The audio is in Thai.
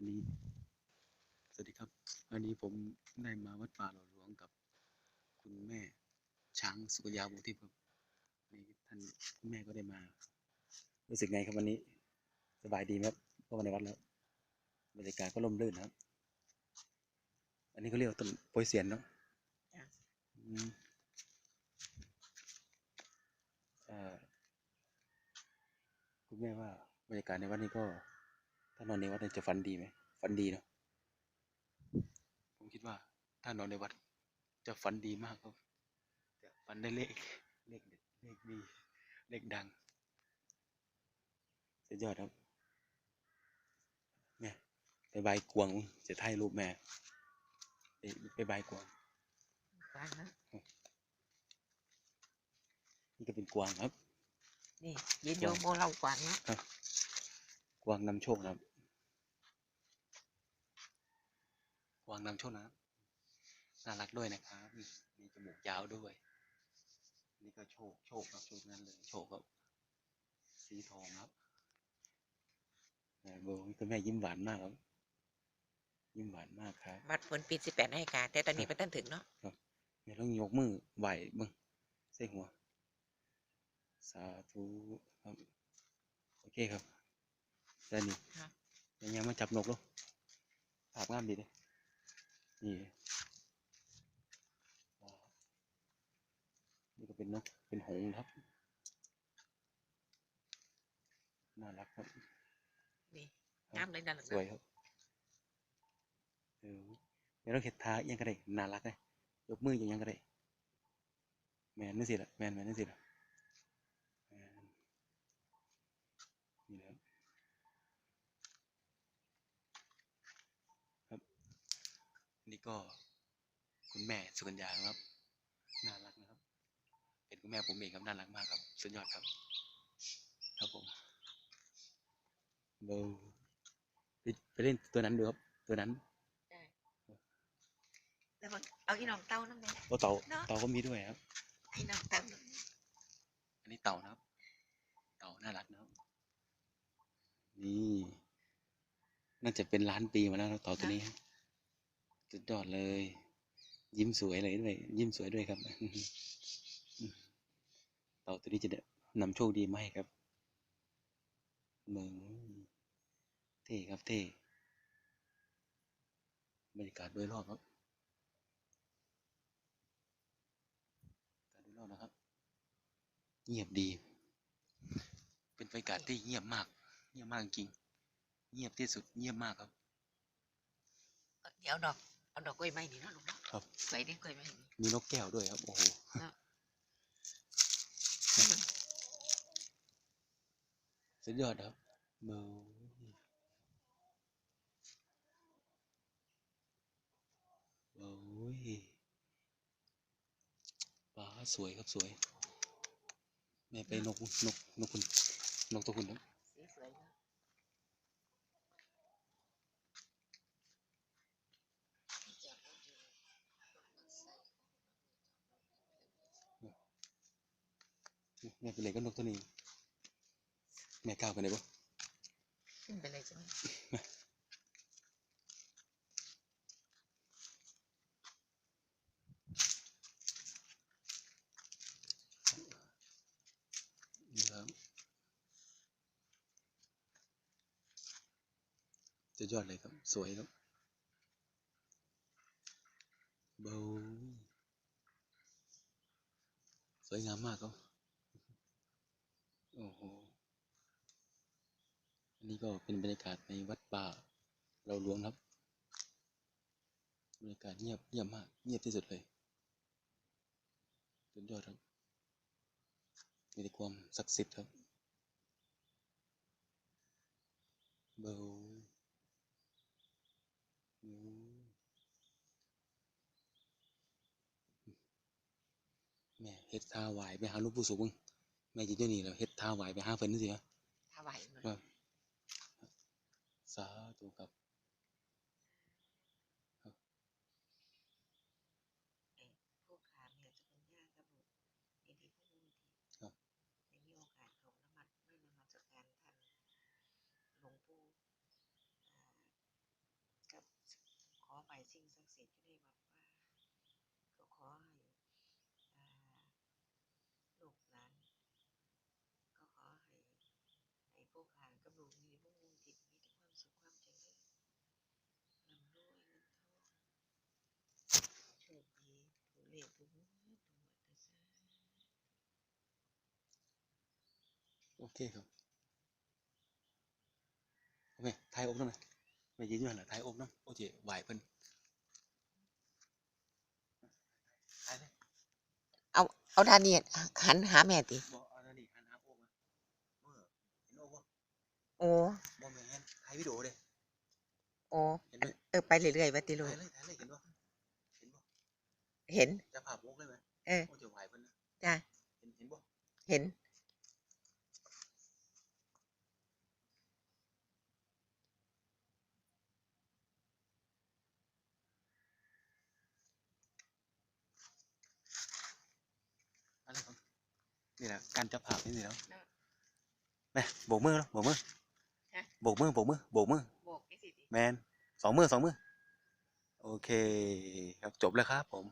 วันนี้ สวัสดีครับ วันนี้ผมได้มาวัดป่าหล่อหลวงกับคุณแม่ ช้างสุกัญญาบุญทิพย์ครับนี่ท่านคุณแม่ก็ได้มา รู้สึกไงครับวันนี้ สบายดีไหมครับเข้ามาในวัดแล้วบรรยากาศก็ร่มรื่นนะครับ อันนี้เขาเรียกว่าต้นโปยเสียนเนาะจ้ะอืมเอ่อคุณแม่ว่าบรรยากาศในวัดนี้ก็ ถ้านอนในวัดเนี่ยจะฝันดีไหมฝันดีเนาะผมคิดว่า ถ้านอนในวัด จะฝันดีมากครับจะฝันได้เลขเลขเด็ดเลขดีเลขดังสุดยอดครับแม่ไปบายกวางจะถ่ายรูปแม่ไปไปบายกวางฟังนะนี่ก็เป็นกวางครับ นี่ยินโยโมเรากวางนะก วางนำโชคนะครับกวางนำโชคนะครับน่ารักด้วยนะครับ มีจมูกยาวด้วย นี่ก็โชค โชคครับโชคนั้นเลย โชคครับ สีทองครับแหม่โบคุณแม่ยิ้มหวานมากครับ ยิ้มหวานมากครับ บัตรผลปีสิบแปดให้การแต่ตอนนี้ไปตั้งถึงเนาะแม่ต้องยกมือไหวมึงใส่หัว สาธุครับ โอเคครับ ได้นี่ครับยังยังมาจับนกลูกภาพงามดีเลยนี่ว้าวนี่ก็เป็นนกเป็นหงส์ครับ น่ารักครับนี่ครับงามเลยนั่นแหละสวยครับเออไม่ต้องเห็ดทาอิหยังก็ได้น่ารักเลยยกมืออย่างยังก็ได้แมนนี่สิละแมนแมนนี่สิละแมนนี่แหละครับ นี่ก็คุณแม่สุกัญญาครับ น่ารักนะครับ เป็นคุณแม่ผมเองครับน่ารักมากครับ สุดยอดครับ ครับผมเบาไปไปเล่นตัวนั้นดูครับ ตัวนั้นแล้วมันเอาอีน้องเต้านั่นไงโอ้เต่าเนอะเต่าก็มีด้วยครับอีน้องเต้านั่นอันนี้เต่านะครับ เต่าน่ารักนะครับนี่ น่าจะเป็นล้านปีมาแล้วนะเต่าตัวนี้ครับ สุดยอดเลย ยิ้มสวยเลยด้วย ยิ้มสวยด้วยครับ เต่าตัวนี้จะนำโชคดีมาให้ครับเมืองเท่ครับเท่บรรยากาศโดยรอบครับกาศโดยรอบนะครับ เงียบดี เป็นบรรยากาศที่เงียบมาก เงียบมากจริง เงียบที่สุด เงียบมากครับ เดี๋ยวดอก เอาดอกกล้วยไม้นี่เนาะลูกเนาะครับสวยดีกล้วยไม้นี่มีนกแก้วด้วยครับ โอ้โหครับสุดยอดครับเบาเบาป้าสวยครับสวย แม่ไปนกนกนกคุณนกตัวคุณครับสีสวยนะ แม่ไปเลยก็นกตัวนี้ แม่ก้าวกันได้ปะขึ้นไปเลยใช่ไหมนี่ครับจะยอดเลยครับ สวยครับเบาสวยงามมากครับ โอ้โห อันนี้ก็เป็นบรรยากาศในวัดป่า เราหลวงครับ บรรยากาศเงียบเงียบมาก เงียบที่สุดเลยสุดยอดครับ มีแต่ความศักดิ์สิทธิ์ครับเบาแม่เฮ็ดท่าไหวไปหาลูกผู้สูง แม่จิเจ้านี่แล้วเฮ็ดท่าไหวไปหาเพิ่นนี่สิฮะถวายมันครับสาธุครับผู้ขาเมียจะเป็นญาติกับบุตรในที่พวกมูลที่ครับในมีโอกาสเขานมัดไม่นมัสการท่านหลวงปู่อ่ากับขอใบสิ่งศักดิ์สิทธิ์อยู่ในวัดว่าก็ขอให้อ่าลูกหลานก็ขอให้ให้พวกขานกับลูกมีพวกมุงจิตมีแต่ความสุขความเจริญร่ำรวยเงินทองโชคดีถูกเลขถูกหวยถูกหวยแต่ซา โอเคครับ โอเคทายอกนั่นนะไม่ยืนอยู่หันหลังทายอกเนาะโอเคไหวเพิ่นทายเลยเอา เอาด้านนี้หันหาแม่ติบอกเอาอันนี้หันหาอกมาเมื่อเห็นอกบ่โอ้บ่แม่นถ่ายวิดีโอเด้โอ้เห็นไหมเออไปเรื่อยๆวัติโลถ่ายเลยถ่ายเลยเห็นบ่เห็นบ่เห็นจะภาพอกเลยไหมเออโอ้จะไหวเพิ่นนะจ้ะเห็นเห็นบ่เห็น อะไรครับ นี่แหละการจับภาพนี่สิแล้วแม่โบกมือแล้วโบกมือฮะโบกมือโบกมือโบกมือบอกไอ้สิแมนสองมือสองมือโอเค ครับจบแล้วครับผม